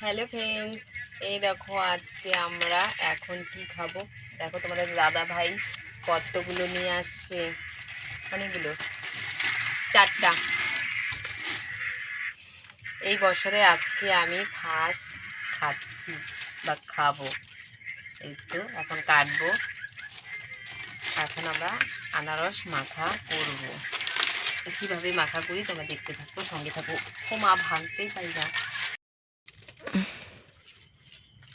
Hello friends এই দেখো, আজকে আমরা এখন কি খাব? দেখো, তোমাদের দাদা ভাই কতগুলো নিয়ে আসছে। অনেকগুলো। চারটা। এই বছরে আজকে আমি ফার্স্ট খাচ্ছি বা খাব। এই তো, এখন কাটবো। এখন আমরা আনারস মাখা করব। কীভাবে মাখা করি তোমরা দেখতে থাকো, সঙ্গে থাকো। ও মা ভাঙতেই পারি না।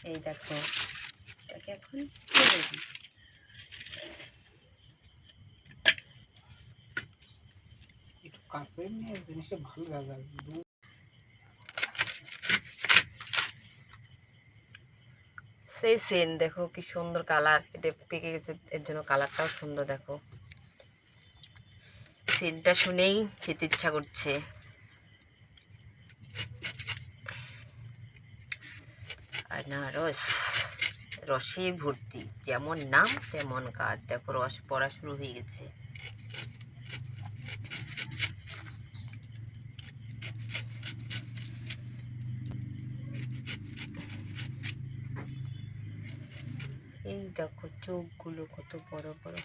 এই দেখো এটাকে এখন দিই। একটু কাছে নিয়ে জিনিসটা ভালো লাগে সেই সেন দেখো কি সুন্দর কালার এটা পেকে গেছে এর জন্য কালারটাও সুন্দর দেখো। সেনটা শুনেই খেতে ইচ্ছা করছে। আনারস রসে ভর্তি। যেমন নাম, তেমন কাজ। দেখো, রস পড়া শুরু হয়ে গেছে। এই দেখো, চোখগুলো কত বড় বড়।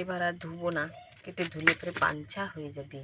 এবার আর ধুবো না কেটে ধুলে পরে পাঞ্চা হয়ে যাবে।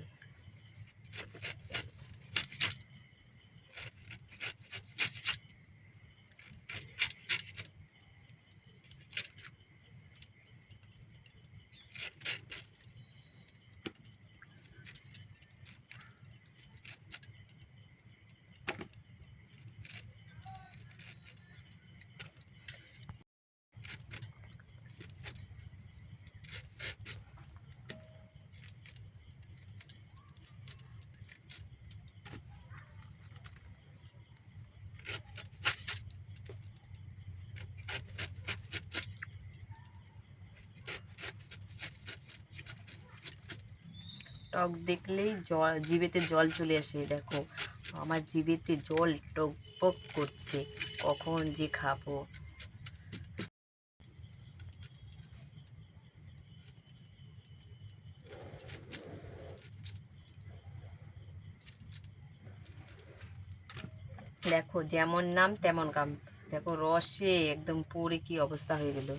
টক দেখলেই জল, জিভেতে জল চলে আসে, দেখো। আমার জিভেতে জল টকবক করছে, কখন যে খাব? দেখো, যেমন নাম তেমন কাম। দেখো, রসে একদম পড়ে কি অবস্থা হয়ে গেল।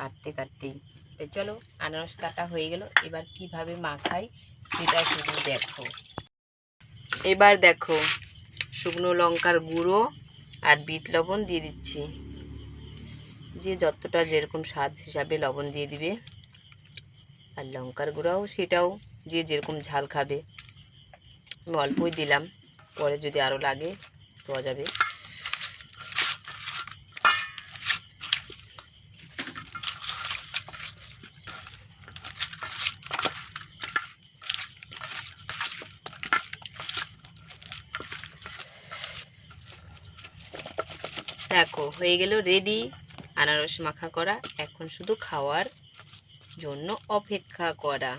কাটতে কাটতেই। তো চলো আনারস কাটা হয়ে গেল। এবার কীভাবে মাখাই সেটা শুধু দেখো। এবার দেখো, শুকনো লঙ্কার গুঁড়ো আর বিট লবণ দিয়ে দিচ্ছি। যে যতটা যেরকম স্বাদ হিসাবে লবণ দিয়ে দিবে। আর লঙ্কার গুঁড়াও সেটাও যে যেরকম ঝাল খাবে। আমি অল্পই দিলাম, পরে যদি আরও লাগে দেওয়া যাবে। দেখো হয়ে গেল রেডি আনারস মাখা করা এখন শুধু খাওয়ার জন্য অপেক্ষা করা।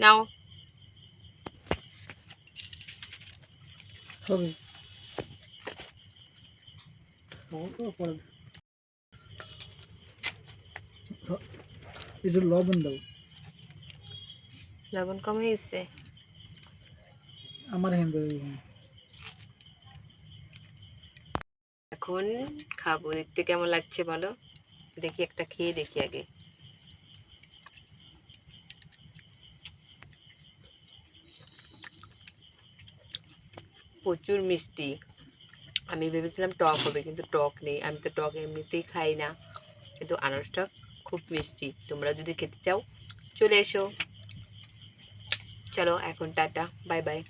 নাও। হবে। একটু লবণ দাও। লবণ কম হয়ে গেছে আমার এখন খাব দেখতে কেমন লাগছে বলো? দেখি একটা খেয়ে দেখি আগে। প্রচুর মিষ্টি। আমি ভেবেছিলাম টক হবে কিন্তু টক নেই। আমি তো টক এমনিতেই খাই না। কিন্তু আনারসটা খুব মিষ্টি। তোমরা যদি খেতে চাও চলে এসো। চলো এখন টাটা বাই বাই।